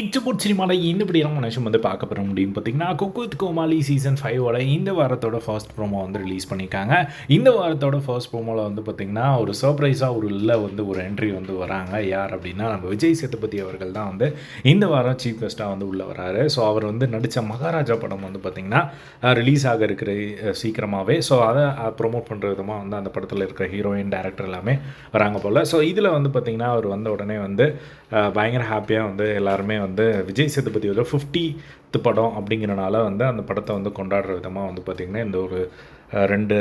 இச்சபோட் சினிமாவில் இந்த இப்படி மனுஷன் வந்து பார்க்க போகிற முடியும் பார்த்தீங்கன்னா குக்குத் கோமாளி சீசன் ஃபைவோட இந்த வாரத்தோட ஃபர்ஸ்ட் ப்ரோமோ வந்து ரிலீஸ் பண்ணியிருக்காங்க. இந்த வாரத்தோட ஃபர்ஸ்ட் ப்ரோமோவில் வந்து பார்த்திங்கன்னா ஒரு சர்ப்ரைஸாக ஒரு இல்லை வந்து ஒரு என்ட்ரி வந்து வராங்க. யார் அப்படின்னா நம்ம விஜய் சேதுபதி அவர்கள் தான் வந்து இந்த வாரம் சீஃப் கெஸ்ட்டாக வந்து உள்ளே வராரு. ஸோ அவர் வந்து நடித்த மகாராஜா படம் வந்து பார்த்திங்கன்னா ரிலீஸ் ஆக இருக்கிற சீக்கிரமாகவே ஸோ அதை ப்ரொமோட் பண்ணுற விதமாக வந்து அந்த படத்தில் இருக்கிற ஹீரோயின் டேரக்டர் எல்லாமே வராங்க போல். ஸோ இதில் வந்து பார்த்திங்கன்னா அவர் வந்த உடனே வந்து பயங்கர ஹாப்பியாக வந்து எல்லாருமே வந்து விஜய் சேதுபதியோட ஃபிஃப்டித்து படம் அப்படிங்கிறனால வந்து அந்த படத்தை வந்து கொண்டாடுற விதமாக வந்து பார்த்திங்கன்னா இந்த ஒரு ரெண்டு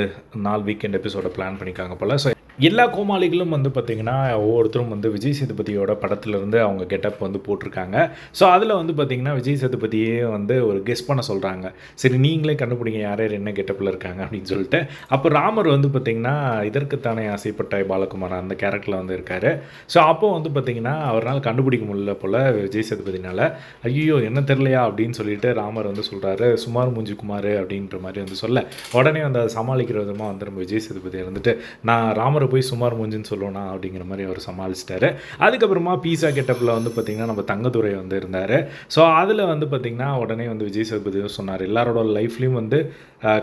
நாள் வீக்கெண்ட் எபிசோட பிளான் பண்ணியிருக்காங்க போல். ஸோ எல்லா கோமாளிகளும் வந்து பார்த்திங்கன்னா ஒவ்வொருத்தரும் வந்து விஜய் சேதுபதியோட படத்துலேருந்து அவங்க கெட்டப் வந்து போட்டிருக்காங்க. ஸோ அதில் வந்து பார்த்திங்கன்னா விஜய் சேதுபதியே வந்து ஒரு கெஸ் பண்ண சொல்கிறாங்க சரி நீங்களே கண்டுபிடிங்க யார் யார் என்ன கெட்டப்பில் இருக்காங்க அப்படின்னு சொல்லிட்டு. அப்போ ராமர் வந்து பார்த்திங்கன்னா இதற்குத்தானே ஆசைப்பட்ட பாலகுமார் அந்த கேரக்டரில் வந்து இருக்கார். ஸோ அப்போ வந்து பார்த்திங்கன்னா அவரால் கண்டுபிடிக்க முடியல போல் விஜய் சேதுபதினால். ஐயோ என்ன தெரிலையா அப்படின்னு சொல்லிட்டு ராமர் வந்து சொல்கிறாரு சுமார் மூஞ்சி குமார் அப்படின்ற மாதிரி வந்து சொல்ல. உடனே வந்து அதை சமாளிக்கிற விதமாக வந்து நம்ம விஜய் சேதுபதி இருந்துட்டு நான் ராமர் போய் சுமார் மூஞ்சின்னு சொல்லணும்னா அப்படிங்கிற மாதிரி அவர் சமாளிச்சிட்டாரு. அதுக்கப்புறமா பீஸா கெட்டப்பில் வந்து பார்த்திங்கன்னா நம்ம தங்கதுரை வந்து இருந்தார். ஸோ அதில் வந்து பார்த்திங்கன்னா உடனே வந்து விஜய் சேதுபதி சொன்னார். எல்லாரோட லைஃப்லேயும் வந்து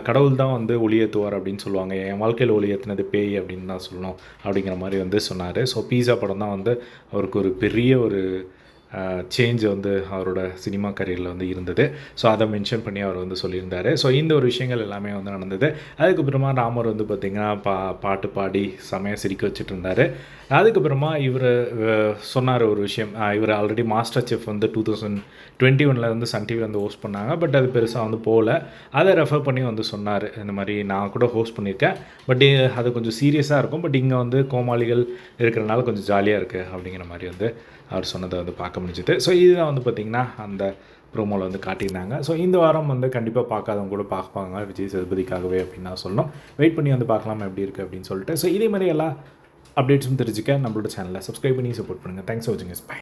கடவுள் தான் வந்து ஒளியேற்றுவார் அப்படின்னு சொல்லுவாங்க. என் வாழ்க்கையில் ஒளியேற்றினது பேய் அப்படின்னு தான் சொல்லணும் அப்படிங்கிற மாதிரி வந்து சொன்னார். ஸோ பீஸா படம் தான் வந்து அவருக்கு ஒரு பெரிய ஒரு சேஞ்ச் வந்து அவரோட சினிமா கரியரில் வந்து இருந்தது. ஸோ அதை மென்ஷன் பண்ணி அவர் வந்து சொல்லியிருந்தார். ஸோ இந்த ஒரு விஷயங்கள் எல்லாமே வந்து நடந்தது. அதுக்கப்புறமா ராமர் வந்து பார்த்திங்கன்னா பா பாட்டு பாடி செமையாக சிரிக்க வச்சுட்டு இருந்தார் அதுக்கப்புறமா இவர் சொன்னார் ஒரு விஷயம். இவர் ஆல்ரெடி மாஸ்டர் செஃப் வந்து டூ தௌசண்ட் டுவெண்ட்டி ஒனில் வந்து சன் டிவியில் வந்து ஹோஸ்ட் பண்ணாங்க. பட் அது பெருசாக வந்து போகல அதை ரெஃபர் பண்ணி வந்து சொன்னார். இந்த மாதிரி நான் கூட ஹோஸ்ட் பண்ணியிருக்கேன் பட் அது கொஞ்சம் சீரியஸாக இருக்கும். பட் இங்கே வந்து கோமாளிகள் இருக்கிறனால கொஞ்சம் ஜாலியாக இருக்குது அப்படிங்கிற மாதிரி வந்து அவர் சொன்னதை வந்து பார்க்க முடிஞ்சுது. ஸோ இதுதான் வந்து பார்த்திங்கன்னா அந்த ப்ரோமோவில் வந்து காட்டியிருந்தாங்க. ஸோ இந்த வாரம் வந்து கண்டிப்பாக பார்க்காதவங்க கூட பார்ப்பாங்க விஜய் சேதுபதிக்காகவே அப்படின்னு நான் சொல்லணும். வெயிட் பண்ணி வந்து பார்க்கலாம் எப்படி இருக்குது அப்படின்னு சொல்லிட்டு. ஸோ இதே மாதிரி எல்லா அப்டேட்ஸும் தெரிஞ்சுக்க நம்மளோட சேனலை சப்ஸ்கிரைப் பண்ணி சப்போர்ட் பண்ணுங்கள் தேங்க்ஸ் ஃபார் வாட்சிங் பை